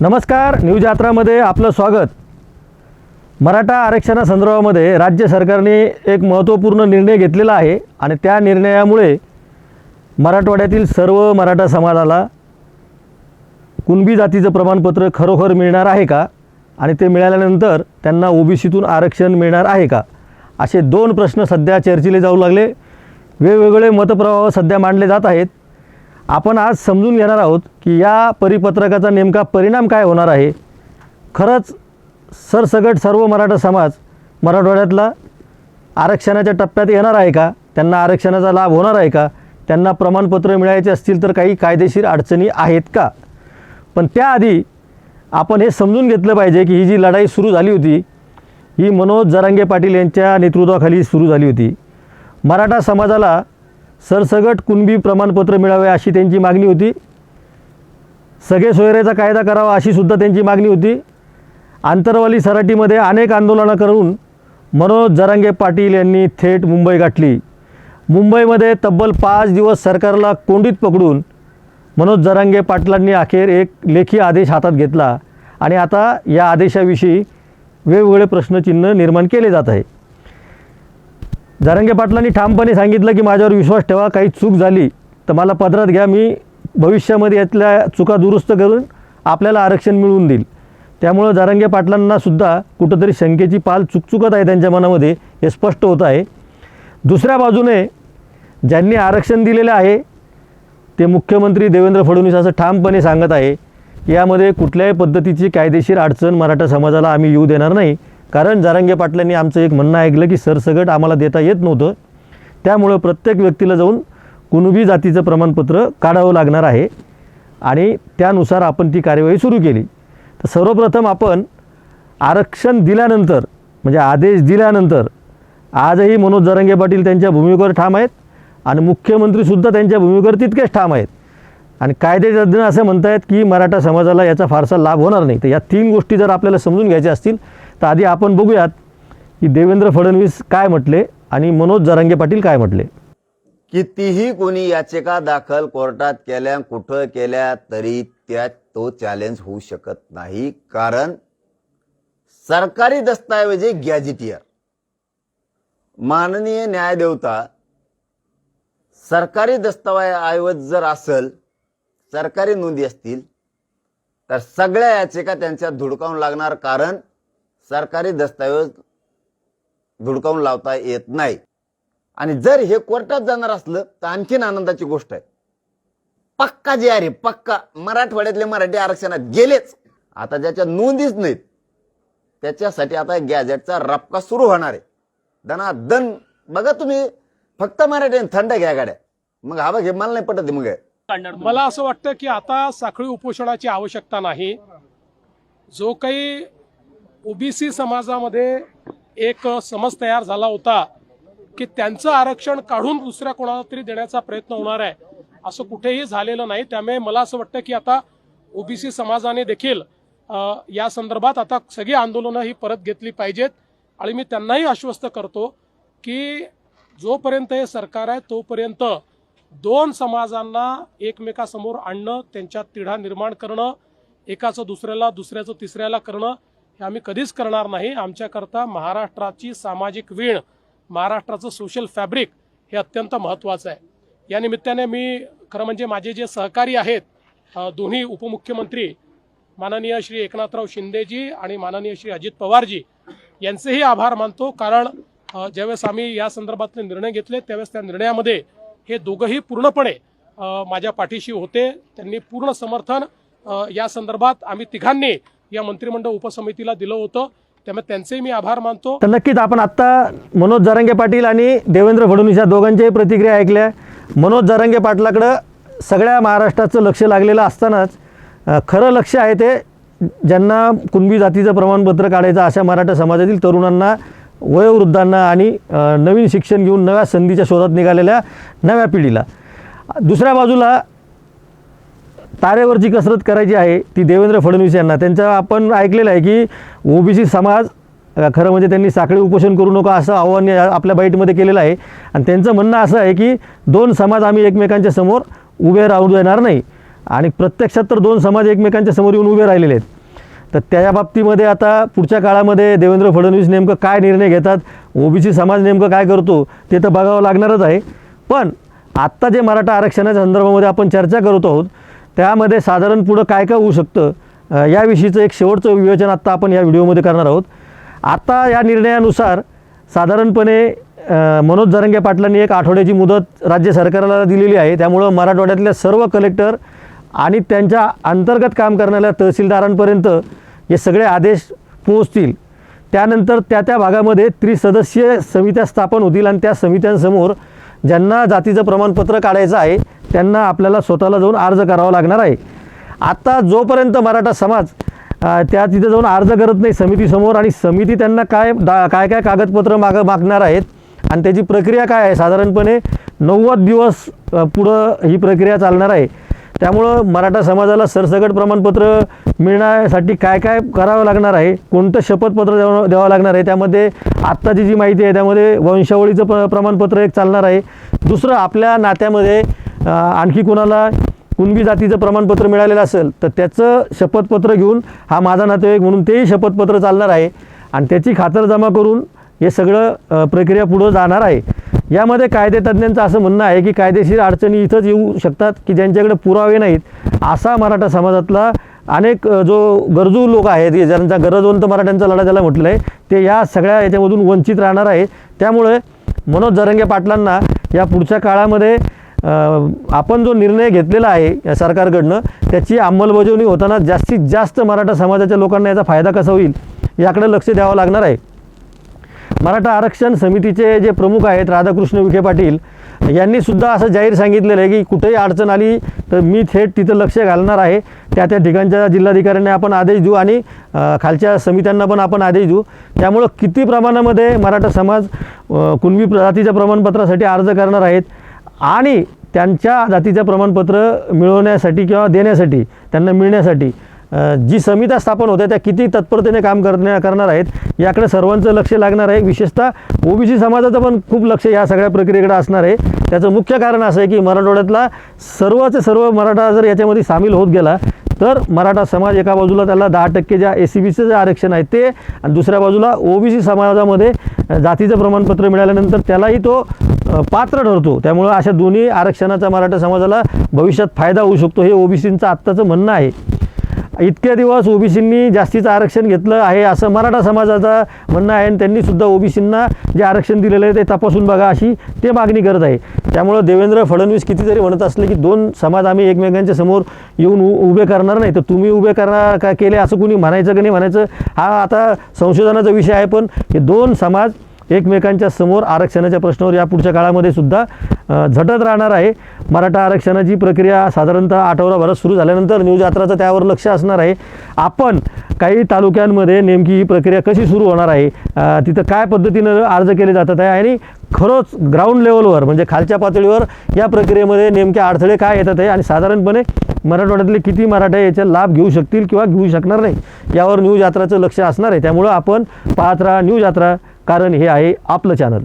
नमस्कार न्यूज यात्रामध्ये आपलं स्वागत. मराठा आरक्षणासंदर्भामध्ये राज्य सरकारने एक महत्त्वपूर्ण निर्णय घेतलेला आहे आणि त्या निर्णयामुळे मराठवाड्यातील सर्व मराठा समाजाला कुणबी जातीचं प्रमाणपत्र खरोखर मिळणार आहे का? आणि ते मिळाल्यानंतर त्यांना ओबीसीतून आरक्षण मिळणार आहे का? असे दोन प्रश्न सध्या चर्चेले जाऊ लागले. वेगवेगळे मतप्रवाह सध्या मांडले जात आहेत. आपण आज समजून घेणार आहोत की या परिपत्रकाचा नेमका परिणाम काय होणार आहे. खरंच सरसगट सर्व मराठा समाज मराठवाड्यातला आरक्षणाच्या टप्प्यात येणार आहे का? त्यांना आरक्षणाचा लाभ होणार आहे का? त्यांना प्रमाणपत्र मिळायचे असतील तर काही कायदेशीर अडचणी आहेत का? पण त्याआधी आपण हे समजून घेतलं पाहिजे की ही जी लढाई सुरू झाली होती ही मनोज जरांगे पाटील यांच्या नेतृत्वाखाली सुरू झाली होती. मराठा समाजाला सरसगट कुणबी प्रमाणपत्र मिळावे अशी त्यांची मागणी होती. सगळे सोयऱ्याचा कायदा करावा अशी सुद्धा त्यांची मागणी होती. आंतरवाली सराटीमध्ये अनेक आंदोलनं करून मनोज जरांगे पाटील यांनी थेट मुंबई गाठली. मुंबईमध्ये तब्बल पाच दिवस सरकारला कोंडीत पकडून मनोज जरांगे पाटलांनी अखेर एक लेखी आदेश हातात घेतला आणि आता या आदेशाविषयी वेगवेगळे प्रश्नचिन्ह निर्माण केले जात आहे. जरांगे पाटलांनी ठामपणे सांगितलं की माझ्यावर विश्वास ठेवा काही चूक झाली तर मला पदरात घ्या मी भविष्यामध्ये यातल्या चुका दुरुस्त करून आपल्याला आरक्षण मिळवून देईल. त्यामुळं जारंगे पाटलांनासुद्धा कुठंतरी शंकेची पाल चुकचुकत आहे त्यांच्या मनामध्ये हे स्पष्ट होत आहे. दुसऱ्या बाजूने ज्यांनी आरक्षण दिलेलं आहे ते मुख्यमंत्री देवेंद्र फडणवीस असं ठामपणे सांगत आहे यामध्ये कुठल्याही पद्धतीची कायदेशीर अडचण मराठा समाजाला आम्ही येऊ देणार नाही. कारण जारंगे पाटलांनी आमचं एक म्हणणं ऐकलं की सरसगट आम्हाला देता येत नव्हतं. त्यामुळं प्रत्येक व्यक्तीला जाऊन कुणबी जातीचं प्रमाणपत्र काढावं लागणार आहे. आणि त्यानुसार आपण ती कार्यवाही सुरू केली. तर सर्वप्रथम आपण आरक्षण दिल्यानंतर म्हणजे आदेश दिल्यानंतर आजही मनोज जरांगे पाटील त्यांच्या भूमिकेवर ठाम आहेत आणि मुख्यमंत्रीसुद्धा त्यांच्या भूमिकेवर तितकेच ठाम आहेत. आणि कायदेतज्ञ असं म्हणतायत की मराठा समाजाला याचा फारसा लाभ होणार नाही. तर या तीन गोष्टी जर आपल्याला समजून घ्यायच्या असतील तर आधी आपण बघूयात की देवेंद्र फडणवीस काय म्हटले आणि मनोज जरांगे पाटील काय म्हटले? कितीही कोणी याचिका दाखल कोर्टात केल्या कुठं केल्या तरी त्यात तो चॅलेंज होऊ शकत नाही. कारण सरकारी दस्तऐवजी गॅजेटियर माननीय न्यायदेवता सरकारी दस्तऐवज जर असेल सरकारी नोंदी असतील तर सगळ्या याचिका त्यांच्यात धुडकावून लागणार. कारण सरकारी दस्तावेज धुडकावून लावता येत नाही. आणि जर हे कोर्टात जाणार असलं तर आणखीन आनंदाची गोष्ट आहे. पक्का जे अरे पक्का. मराठवाड्यातले मराठी आरक्षणात गेलेच. आता ज्याच्या नोंदीच नाहीत त्याच्यासाठी आता गॅजेटचा रपका सुरू होणार आहे. दना दन बघा तुम्ही फक्त मराठी थंड घ्या गाड्या. मग हा बघ हे मला नाही पटत मग. मला असं वाटतं की आता साखळी उपोषणाची आवश्यकता नाही. जो काही ओबीसी समाजामध्ये एक समज तयार झाला होता की त्यांचं आरक्षण काढून दुसऱ्या कोणाला तरी देण्याचा प्रयत्न होणार आहे असं कुठेही झालेलं नाही. त्यामुळे मला असं वाटतं की आता ओबीसी समाजाने देखील या संदर्भात आता सगळी आंदोलनं ही परत घेतली पाहिजेत. आणि मी त्यांनाही आश्वस्त करतो की जोपर्यंत हे सरकार आहे तोपर्यंत दोन समाजांना एकमेकासमोर आणणं त्यांच्यात तिढा निर्माण करणं एकाचं दुसऱ्याला दुसऱ्याचं तिसऱ्याला करणं हे आम्ही कधीच करणार नाही. आमच्याकरता महाराष्ट्राची सामाजिक वीण महाराष्ट्राचं सोशल फॅब्रिक हे अत्यंत महत्त्वाचं आहे. या निमित्ताने मी खरं म्हणजे माझे जे सहकारी आहेत दोन्ही उपमुख्यमंत्री माननीय श्री एकनाथराव शिंदेजी आणि माननीय श्री अजित पवारजी यांचेही आभार मानतो. कारण ज्यावेळेस आम्ही या संदर्भातले निर्णय घेतले त्यावेळेस त्या निर्णयामध्ये हे दोघंही पूर्णपणे माझ्या पाठीशी होते. त्यांनी पूर्ण समर्थन या संदर्भात आम्ही तिघांनी या मंत्रिमंडळ उपसमितीला दिलं होतं. त्यामुळे त्यांचेही मी आभार मानतो. तर नक्कीच आपण आत्ता मनोज जारंगे पाटील आणि देवेंद्र फडणवीस या दोघांच्याही प्रतिक्रिया ऐकल्या. मनोज जारंगे पाटलाकडं सगळ्या महाराष्ट्राचं लक्ष लागलेलं असतानाच खरं लक्ष आहे ते ज्यांना कुणबी जातीचं प्रमाणपत्र काढायचं अशा मराठा समाजातील तरुणांना वयोवृद्धांना आणि नवीन शिक्षण घेऊन नव्या संधीच्या शोधात निघालेल्या नव्या पिढीला. दुसऱ्या बाजूला तारेवरची कसरत करायची आहे ती देवेंद्र फडणवीस यांना. त्यांचं आपण ऐकलेलं आहे की ओबीसी समाज खरं म्हणजे त्यांनी साखळी उपोषण करू नका असं आव्हान या- आपल्या बाईटमध्ये केलेलं आहे. आणि त्यांचं म्हणणं असं आहे की दोन समाज आम्ही एकमेकांच्या समोर उभे राहू देणार नाही. आणि प्रत्यक्षात तर दोन समाज एकमेकांच्या समोर येऊन उभे राहिलेले आहेत. तर त्या बाबतीमध्ये आता पुढच्या काळामध्ये देवेंद्र फडणवीस नेमकं काय निर्णय घेतात ओबीसी समाज नेमकं काय करतो ते तर बघावं लागणारच आहे. पण आत्ता जे मराठा आरक्षणाच्या संदर्भामध्ये आपण चर्चा करत आहोत त्यामध्ये साधारण पुढं काय काय होऊ शकतं याविषयीचं एक शेवटचं विवेचन आत्ता आपण या व्हिडिओमध्ये करणार आहोत. आत्ता या निर्णयानुसार साधारणपणे मनोज जरंगे पाटलांनी एक आठवड्याची मुदत राज्य सरकारला दिलेली आहे. त्यामुळं मराठवाड्यातल्या सर्व कलेक्टर आणि त्यांच्या अंतर्गत काम करणाऱ्या तहसीलदारांपर्यंत हे सगळे आदेश पोहोचतील. त्यानंतर त्या त्या भागामध्ये त्रिसदस्यीय समित्या स्थापन होतील आणि त्या समित्यांसमोर ज्यांना जातीचं प्रमाणपत्र काढायचं आहे त्यांना आपल्याला स्वतःला जाऊन अर्ज करावा लागणार आहे. आता जोपर्यंत मराठा समाज त्या तिथे जाऊन अर्ज करत नाही समितीसमोर आणि समिती त्यांना काय दा काय काय कागदपत्र माग मागणार आहेत आणि त्याची प्रक्रिया काय आहे? साधारणपणे नव्वद दिवस पुढं ही प्रक्रिया चालणार आहे. त्यामुळं मराठा समाजाला सरसकट प्रमाणपत्र मिळण्यासाठी काय काय करावं लागणार आहे? कोणतं शपथपत्र द्यावं द्यावं लागणार आहे? त्यामध्ये आत्ताची जी माहिती आहे त्यामध्ये वंशावळीचं प प्रमाणपत्र एक चालणार आहे. दुसरं आपल्या नात्यामध्ये आणखी कोणाला कुणबी जातीचं प्रमाणपत्र मिळालेलं असेल तर त्याचं शपथपत्र घेऊन हा माझा नातेवाईक म्हणून तेही शपथपत्र चालणार आहे. आणि त्याची खातरजमा करून हे सगळं प्रक्रिया पुढं जाणार आहे. यामध्ये कायदेतज्ञांचं असं म्हणणं आहे की कायदेशीर अडचणी इथंच येऊ शकतात की ज्यांच्याकडे पुरावे नाहीत असा मराठा समाजातला अनेक जो गरजू लोक आहेत ज्यांचा गरजवंत मराठ्यांचा लढा ज्याला म्हटलं आहे ते या सगळ्या याच्यामधून वंचित राहणार आहे. त्यामुळे मनोज जरंगे पाटलांना या पुढच्या काळामध्ये आपण जो निर्णय घेतलेला आहे या सरकारकडनं त्याची अंमलबजावणी होताना जास्तीत जास्त मराठा समाजाच्या लोकांना याचा फायदा कसा होईल याकडे लक्ष द्यावं लागणार आहे. मराठा आरक्षण समितीचे जे प्रमुख आहेत राधाकृष्ण विखे पाटील यांनी सुद्धा असं जाहीर सांगितलेलं आहे की कुठेही अडचण आली तर मी थेट तिथं लक्ष घालणार आहे. त्या त्या ठिकाणच्या जिल्हाधिकाऱ्यांना आपण आदेश देऊ आणि खालच्या समित्यांना पण आपण आदेश देऊ. त्यामुळं किती प्रमाणामध्ये मराठा समाज कुणबी जातीच्या प्रमाणपत्रासाठी अर्ज करणार आहेत आणि त्यांच्या जातीचं प्रमाणपत्र मिळवण्यासाठी किंवा देण्यासाठी त्यांना मिळण्यासाठी जी समित्या स्थापन होत्या त्या किती तत्परतेने काम करण्या करणार आहेत याकडे सर्वांचं लक्ष लागणार आहे. विशेषतः ओबीसी समाजाचं पण खूप लक्ष या सगळ्या प्रक्रियेकडे असणार आहे. त्याचं मुख्य कारण असं आहे की मराठवाड्यातला सर्वच सर्व मराठा जर याच्यामध्ये सामील होत गेला तर मराठा समाज एका बाजूला त्याला दहा टक्के ज्या ए सी बीचं जे आरक्षण आहे ते आणि दुसऱ्या बाजूला ओबीसी समाजामध्ये जातीचं प्रमाणपत्र मिळाल्यानंतर त्यालाही तो पात्र ठरतो. त्यामुळं अशा दोन्ही आरक्षणाचा मराठा समाजाला भविष्यात फायदा होऊ शकतो हे ओबीसींचं आत्ताचं म्हणणं आहे. इतक्या दिवस ओबीसींनी जास्तीचं आरक्षण घेतलं आहे असं मराठा समाजाचं म्हणणं आहे आणि त्यांनीसुद्धा ओबीसींना जे आरक्षण दिलेलं आहे ते तपासून बघा अशी ते मागणी करत आहे. त्यामुळं देवेंद्र फडणवीस कितीतरी म्हणत असले की दोन समाज आम्ही एकमेकांच्या समोर येऊन उ- उभे करणार नाही. तर तुम्ही उभे करणार का केले असं कुणी म्हणायचं की नाही म्हणायचं हा आता संशोधनाचा विषय आहे. पण हे दोन समाज एकमेकांच्या समोर आरक्षणाच्या प्रश्नावर या पुढच्या काळामध्ये सुद्धा झटत राहणार आहे. मराठा आरक्षणाची प्रक्रिया साधारणतः आठवडाभरात सुरू झाल्यानंतर न्यूज यात्राचं त्यावर लक्ष असणार आहे. आपण काही तालुक्यांमध्ये नेमकी ही प्रक्रिया कशी सुरू होणार आहे? तिथं काय पद्धतीनं अर्ज केले जातात आहे? आणि खरंच ग्राउंड लेवलवर म्हणजे खालच्या पातळीवर या प्रक्रियेमध्ये नेमके अडथळे काय येतात आहे? आणि साधारणपणे मराठवाड्यातले किती मराठा याचा लाभ घेऊ शकतील किंवा घेऊ शकणार नाही? यावर न्यूज यात्राचं लक्ष असणार आहे. त्यामुळं आपण पाहत राहा न्यूज यात्रा. कारण हे आहे आपलं चॅनल.